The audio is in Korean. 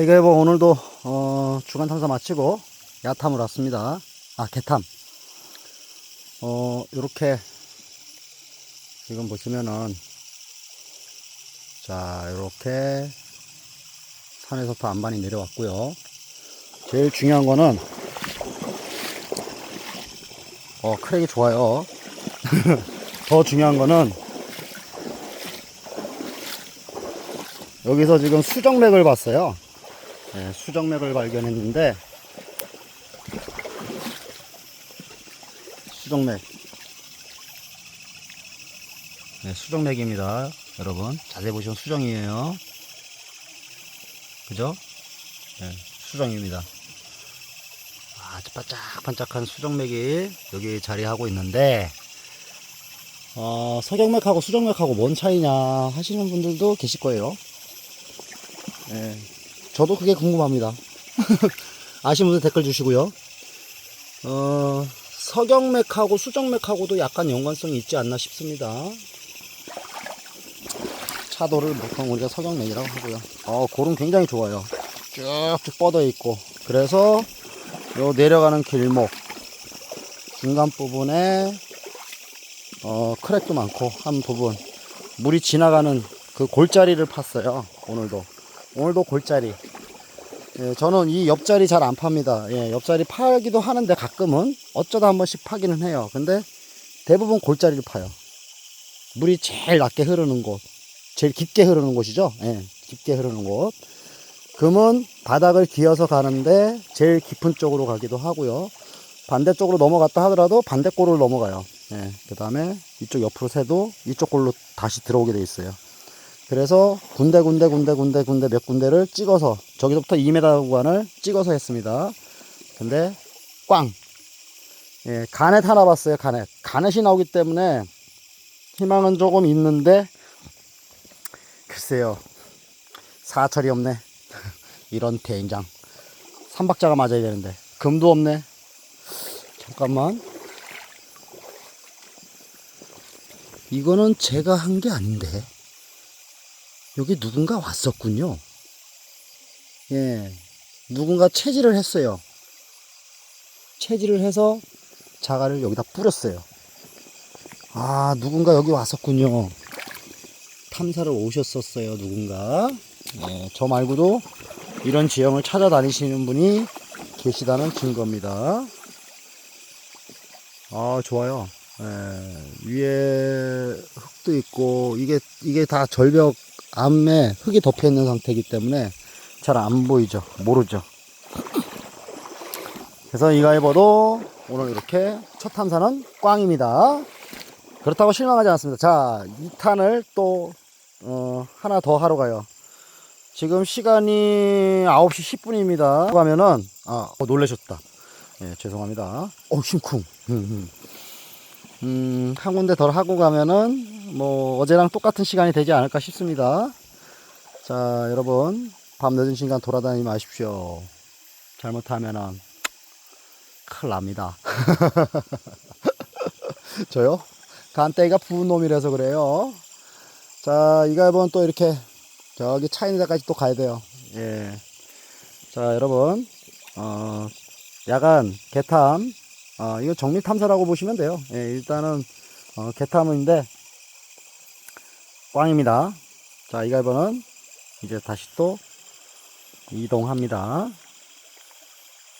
이거 뭐 오늘도 어, 주간 탐사 마치고 야탐을 왔습니다. 아 개탐. 어 이렇게 지금 보시면은 자 이렇게 산에서부터 안반이 내려왔고요. 제일 중요한 거는 어 크랙이 좋아요. 더 중요한 거는 여기서 지금 수정맥을 봤어요. 네, 수정맥을 발견했는데 수정맥 네, 수정맥입니다 여러분. 자세히 보시면 수정이에요. 그죠? 네, 수정입니다. 아주 반짝반짝한 수정맥이 여기 자리하고 있는데 어, 석영맥하고 수정맥하고 뭔 차이냐 하시는 분들도 계실 거예요. 네, 저도 그게 궁금합니다. 아시는 분들 댓글 주시고요. 어, 석영맥하고 수정맥하고도 약간 연관성이 있지 않나 싶습니다. 차도를 보통 우리가 석영맥이라고 하고요. 어, 고름 굉장히 좋아요. 쭉쭉 뻗어 있고. 그래서 요 내려가는 길목 중간 부분에 어, 크랙도 많고 한 부분 물이 지나가는 그 골짜리를 팠어요. 오늘도. 오늘도 골짜리. 예, 저는 이 옆자리 잘 안 팝니다. 예, 옆자리 파기도 하는데 가끔은 어쩌다 한 번씩 파기는 해요. 근데 대부분 골짜리를 파요. 물이 제일 낮게 흐르는 곳, 제일 깊게 흐르는 곳이죠. 예, 깊게 흐르는 곳. 금은 바닥을 기어서 가는데 제일 깊은 쪽으로 가기도 하고요. 반대쪽으로 넘어갔다 하더라도 반대 골을 넘어가요. 예, 그 다음에 이쪽 옆으로 새도 이쪽 골로 다시 들어오게 돼 있어요. 그래서 군데 군데 군데 군데 군데 몇 군데를 찍어서 저기서부터 2m 구간을 찍어서 했습니다. 근데 꽝. 예, 가넷 하나 봤어요. 가넷. 가넷이 나오기 때문에 희망은 조금 있는데 글쎄요. 사철이 없네. 이런 대인장. 삼박자가 맞아야 되는데 금도 없네. 잠깐만. 이거는 제가 한 게 아닌데. 여기 누군가 왔었군요. 예. 누군가 채질을 했어요. 채질을 해서 자갈을 여기다 뿌렸어요. 아, 누군가 여기 왔었군요. 탐사를 오셨었어요, 누군가. 예, 저 말고도 이런 지형을 찾아다니시는 분이 계시다는 증거입니다. 아, 좋아요. 예, 위에 흙도 있고, 이게, 이게 다 절벽 암에 흙이 덮여 있는 상태이기 때문에 잘 안 보이죠. 모르죠. 그래서 이 가이버도 오늘 이렇게 첫 탐사는 꽝입니다. 그렇다고 실망하지 않습니다. 자, 2탄을 또, 어, 하나 더 하러 가요. 지금 시간이 9시 10분입니다. 가면은, 아, 어, 놀라셨다. 예, 죄송합니다. 어, 심쿵. 음, 한 군데 덜 하고 가면은 뭐 어제랑 똑같은 시간이 되지 않을까 싶습니다. 자, 여러분 밤 늦은 시간 돌아다니지 마십시오. 잘못하면은 큰일 납니다. 저요? 간대기가 부은 놈이라서 그래요. 자, 이거 한번 또 이렇게 저기 차 있는 데까지 또 가야 돼요. 예. 자, 여러분, 어, 야간 개탐 어, 이거 정밀 탐사라고 보시면 돼요. 예, 일단은 어, 개탐인데 꽝입니다. 자, 이 갈번은 이제 다시 또 이동합니다.